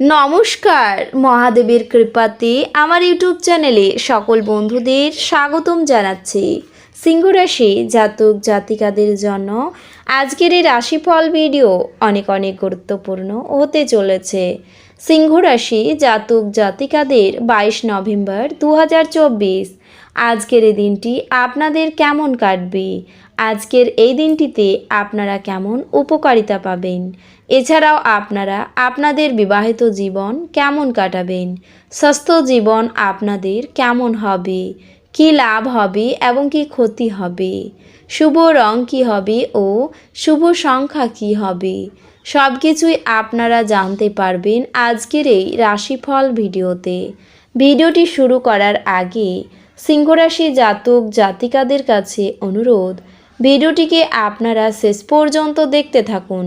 নমস্কার, মহাদেবের কৃপাতে আমার ইউটিউব চ্যানেলে সকল বন্ধুদের স্বাগতম জানাচ্ছি। সিংহ রাশি জাতক জাতিকাদের জন্য আজকের এই রাশিফল ভিডিও অনেক অনেক গুরুত্বপূর্ণ হতে চলেছে। সিংহ রাশি জাতক জাতিকাদের বাইশ নভেম্বর দু হাজার চব্বিশ। আজকের এই দিনটি আপনাদের কেমন কাটবে? আজকের এই দিনটিতে আপনারা কেমন উপকারিতা পাবেন? এছাড়াও আপনারা আপনাদের বিবাহিত জীবন কেমন কাটাবেন? স্বাস্থ্য জীবন আপনাদের কেমন হবে? কি লাভ হবে এবং কি ক্ষতি হবে? শুভ রং কি হবে ও শুভ সংখ্যা কি হবে? সব কিছুই আপনারা জানতে পারবেন আজকের এই রাশিফল ভিডিওতে। ভিডিওটি শুরু করার আগে সিংহরাশি জাতক জাতিকাদের কাছে অনুরোধ, ভিডিওটিকে আপনারা শেষ পর্যন্ত দেখতে থাকুন।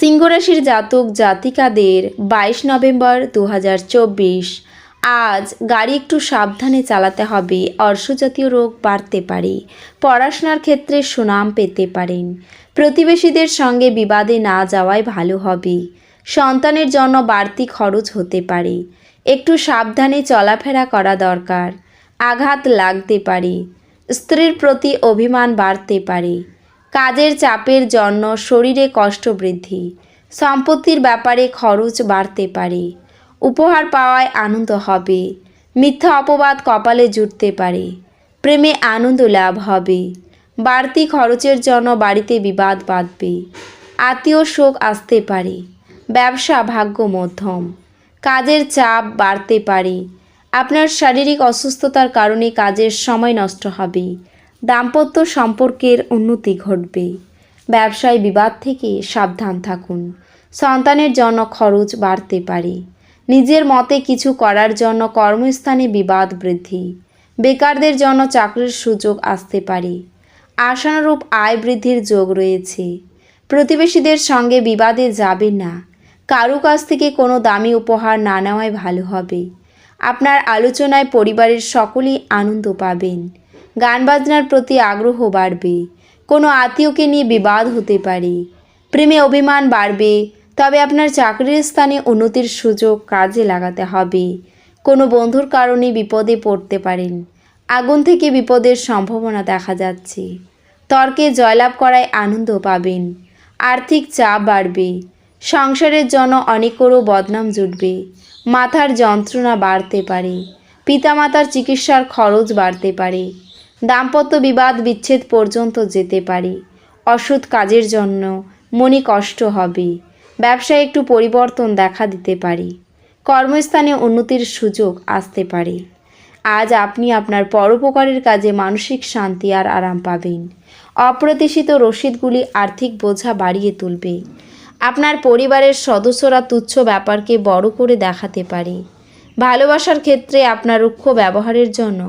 সিংহরাশির জাতক জাতিকাদের বাইশ নভেম্বর দু হাজার চব্বিশ। আজ গাড়ি একটু সাবধানে চালাতে হবে, অর্শজাতীয় রোগ বাড়তে পারে, পড়াশোনার ক্ষেত্রে সুনাম পেতে পারেন। প্রতিবেশীদের সঙ্গে বিবাদে না যাওয়াই ভালো হবে, সন্তানের জন্য বাড়তি খরচ হতে পারে, একটু সাবধানে চলাফেরা করা দরকার, আঘাত লাগতে পারে, স্ত্রীর প্রতি অভিমান বাড়তে পারে। কাজের চাপের জন্য শরীরে কষ্ট বৃদ্ধি, সম্পত্তির ব্যাপারে খরচ বাড়তে পারে, উপহার পাওয়ায় আনন্দ হবে, মিথ্যা অপবাদ কপালে জুটতে পারে, প্রেমে আনন্দ লাভ হবে, বাড়তি খরচের জন্য বাড়িতে বিবাদ বাঁধবে, আত্মীয় শোক আসতে পারে, ব্যবসা ভাগ্য মধ্যম কাজের চাপ বাড়তে পারে, আপনার শারীরিক অসুস্থতার কারণে কাজের সময় নষ্ট হবে দাম্পত্য সম্পর্কের উন্নতি ঘটবে। ব্যবসায় বিবাদ থেকে সাবধান থাকুন। সন্তানের জন্য খরচ বাড়তে পারে। নিজের মতে কিছু করার জন্য কর্মস্থানে বিবাদ বৃদ্ধি। বেকারদের জন্য চাকরির সুযোগ আসতে পারে। আশানুরূপ আয় বৃদ্ধির যোগ রয়েছে। প্রতিবেশীদের সঙ্গে বিবাদে যাবে না। কারও কাছ থেকে কোনো দামি উপহার না নেওয়াই ভালো হবে। আপনার আলোচনায় পরিবারের সকলেই আনন্দ পাবেন। গান বাজনার প্রতি আগ্রহ বাড়বে। কোনো আত্মীয়কে নিয়ে বিবাদ হতে পারে। প্রেমে অভিমান বাড়বে, তবে আপনার চাকরির স্থানে উন্নতির সুযোগ কাজে লাগাতে হবে। কোনো বন্ধুর কারণে বিপদে পড়তে পারেন। আগুন থেকে বিপদের সম্ভাবনা দেখা যাচ্ছে। তর্কে জয়লাভ করায় আনন্দ পাবেন। আর্থিক চাপ বাড়বে। সংসারের জন্য অনেকেরও বদনাম জুটবে। মাথার যন্ত্রণা বাড়তে পারে। পিতামাতার চিকিৎসার খরচ বাড়তে পারে। দাম্পত্য বিবাদ বিচ্ছেদ পর্যন্ত যেতে পারে। অসৎ কাজের জন্য মনে কষ্ট হবে। ব্যবসায় একটু পরিবর্তন দেখা দিতে পারে। কর্মস্থানে উন্নতির সুযোগ আসতে পারে। আজ আপনি আপনার পরোপকারের কাজে মানসিক শান্তি আর আরাম পাবেন। অপ্রত্যাশিত রসিদগুলি আর্থিক বোঝা বাড়িয়ে তুলবে। আপনার পরিবারের সদস্যরা তুচ্ছ ব্যাপারকে বড় করে দেখাতে পারে। ভালোবাসার ক্ষেত্রে আপনার রুক্ষ ব্যবহারের জন্য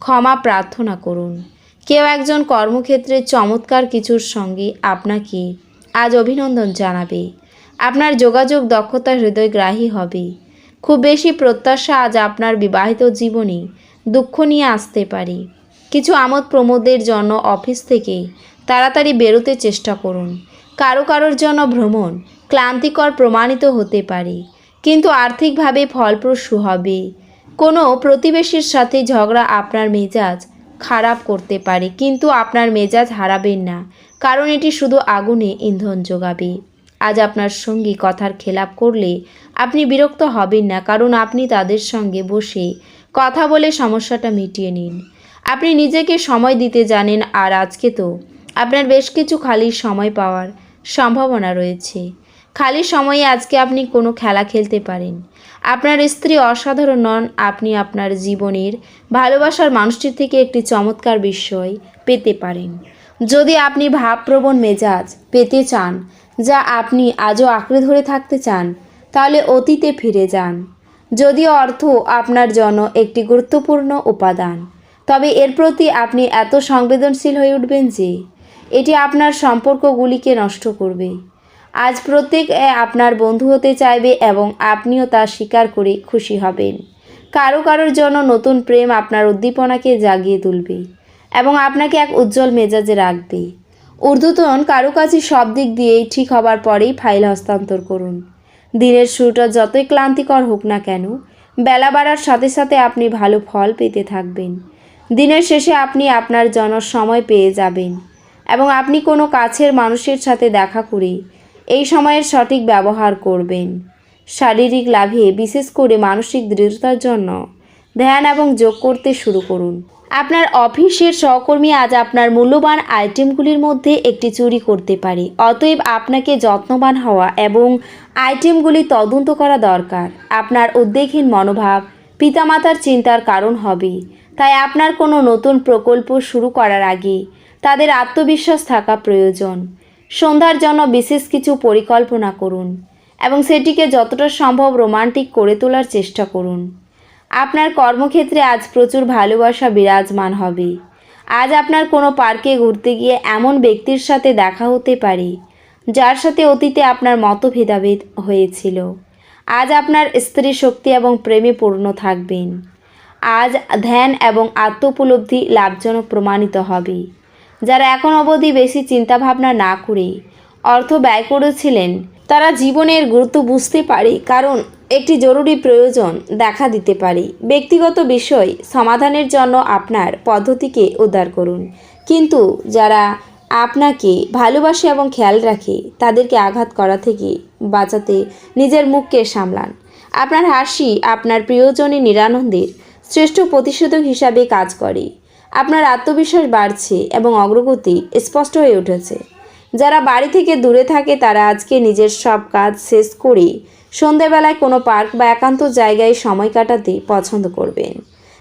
ক্ষমা প্রার্থনা করুন। কেউ একজন কর্মক্ষেত্রে চমৎকার কিছুর সঙ্গে আপনাকে আজ অভিনন্দন জানাবে। আপনার যোগাযোগ দক্ষতা হৃদয়গ্রাহী হবে। খুব বেশি প্রত্যাশা আজ আপনার বিবাহিত জীবনে দুঃখ নিয়ে আসতে পারে। কিছু আমোদ প্রমোদের জন্য অফিস থেকে তাড়াতাড়ি বেরোতে চেষ্টা করুন। কারও কারোর জন্য ভ্রমণ ক্লান্তিকর প্রমাণিত হতে পারে। কিন্তু আর্থিকভাবে ফলপ্রসূ হবে। কোনো প্রতিবেশীর সাথে ঝগড়া আপনার মেজাজ খারাপ করতে পারে, কিন্তু আপনার মেজাজ হারাবেন না। কারণ এটি শুধু আগুনে ইন্ধন যোগাবে আজ আপনার সঙ্গী কথার খেলাপ করলে আপনি বিরক্ত হবেন না, কারণ আপনি তাদের সঙ্গে বসে কথা বলে সমস্যাটা মিটিয়ে নিন। আপনি নিজেকে সময় দিতে জানেন, আর আজকে তো আপনার বেশ কিছু খালি সময় পাওয়ার সম্ভাবনা রয়েছে। খালি সময়ে আজকে আপনি কোনো খেলা খেলতে পারেন। আপনার স্ত্রী অসাধারণ নন, আপনি আপনার জীবনের ভালোবাসার মানুষটির থেকে একটি চমৎকার বিষয় পেতে পারেন। যদি আপনি ভাবপ্রবণ মেজাজ পেতে চান, যা আপনি আজও আঁকড়ে ধরে থাকতে চান, তাহলে অতীতে ফিরে যান। যদিও অর্থ আপনার জন্য একটি গুরুত্বপূর্ণ উপাদান, তবে এর প্রতি আপনি এত সংবেদনশীল হয়ে উঠবেন যে, এটি আপনার সম্পর্কগুলিকে নষ্ট করবে। আজ প্রত্যেক আপনার বন্ধু হতে চাইবে এবং আপনিও তা স্বীকার করে খুশি হবেন। কারও কারোর জন্য নতুন প্রেম আপনার উদ্দীপনাকে জাগিয়ে তুলবে এবং আপনাকে এক উজ্জ্বল মেজাজে রাখবে। ঊর্ধ্বতন কারও কাছে সব দিক দিয়েই ঠিক হবার পরেই ফাইল হস্তান্তর করুন। দিনের শুরুটা যতই ক্লান্তিকর হোক না কেন, বেলা বাড়ার সাথে সাথে আপনি ভালো ফল পেতে থাকবেন। দিনের শেষে আপনি আপনার জন্য সময় পেয়ে যাবেন এবং আপনি কোনো কাছের মানুষের সাথে দেখা করে এই সময়ের সঠিক ব্যবহার করবেন। শারীরিক লাভে বিশেষ করে মানসিক দৃঢ়তার জন্য ধ্যান এবং যোগ করতে শুরু করুন। আপনার অফিসের সহকর্মী আজ আপনার মূল্যবান আইটেমগুলির মধ্যে একটি চুরি করতে পারে। অতএব আপনাকে যত্নবান হওয়া এবং আইটেমগুলি তদন্ত করা দরকার। আপনার উদ্বেগহীন মনোভাব পিতামাতার চিন্তার কারণ হবে। তাই আপনার কোনো নতুন প্রকল্প শুরু করার আগে তাদের আত্মবিশ্বাস থাকা প্রয়োজন। সন্ধ্যার জন্য বিশেষ কিছু পরিকল্পনা করুন এবং সেটিকে যতটা সম্ভব রোমান্টিক করে তোলার চেষ্টা করুন। আপনার কর্মক্ষেত্রে আজ প্রচুর ভালোবাসা বিরাজমান হবে। আজ আপনার কোনো পার্কে ঘুরতে গিয়ে এমন ব্যক্তির সাথে দেখা হতে পারে, যার সাথে অতীতে আপনার মতভেদাভেদ হয়েছিল। আজ আপনার স্ত্রী শক্তি এবং প্রেমে পূর্ণ থাকবেন। আজ ধ্যান এবং আত্মোপলব্ধি লাভজনক প্রমাণিত হবে। যারা এখন অবধি বেশি চিন্তাভাবনা না করে অর্থ ব্যয় করেছিলেন, তারা জীবনের গুরুত্ব বুঝতে পারে, কারণ একটি জরুরি প্রয়োজন দেখা দিতে পারে। ব্যক্তিগত বিষয় সমাধানের জন্য আপনার পদ্ধতিকে উদ্ধার করুন। কিন্তু যারা আপনাকে ভালোবাসে এবং খেয়াল রাখে, তাদেরকে আঘাত করা থেকে বাঁচাতে নিজের মুখকে সামলান। আপনার হাসি আপনার প্রিয়জনের নিরানন্দের শ্রেষ্ঠ প্রতিষেধক হিসাবে কাজ করে। আপনার আত্মবিশ্বাস বাড়ছে এবং অগ্রগতি স্পষ্ট হয়ে উঠেছে। যারা বাড়ি থেকে দূরে থাকে, তারা আজকে নিজের সব কাজ শেষ করে সন্ধেবেলায় কোনো পার্ক বা একান্ত জায়গায় সময় কাটাতে পছন্দ করবেন।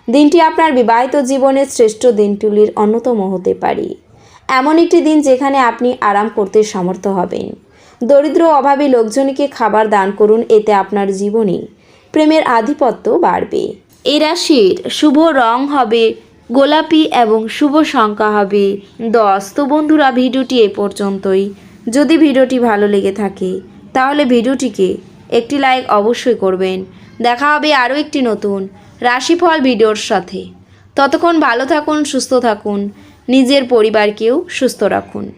দিনটি আপনার বিবাহিত জীবনের শ্রেষ্ঠ দিনগুলির অন্যতম হতে পারে। এমন একটি দিন যেখানে আপনি আরাম করতে সমর্থ হবেন। দরিদ্র অভাবী লোকজনকে খাবার দান করুন, এতে আপনার জীবনে প্রেমের আধিপত্য বাড়বে। এই রাশির শুভ রং হবে গোলাপি এবং শুভ সংখ্যা হবে দশ। তো বন্ধুরা, ভিডিওটি এ পর্যন্তই। যদি ভিডিওটি ভালো লেগে থাকে, তাহলে ভিডিওটিকে একটি লাইক অবশ্যই করবেন। দেখা হবে আরও একটি নতুন রাশিফল ভিডিওর সাথে। ততক্ষণ ভালো থাকুন, সুস্থ থাকুন। নিজের পরিবারকেও সুস্থ রাখুন।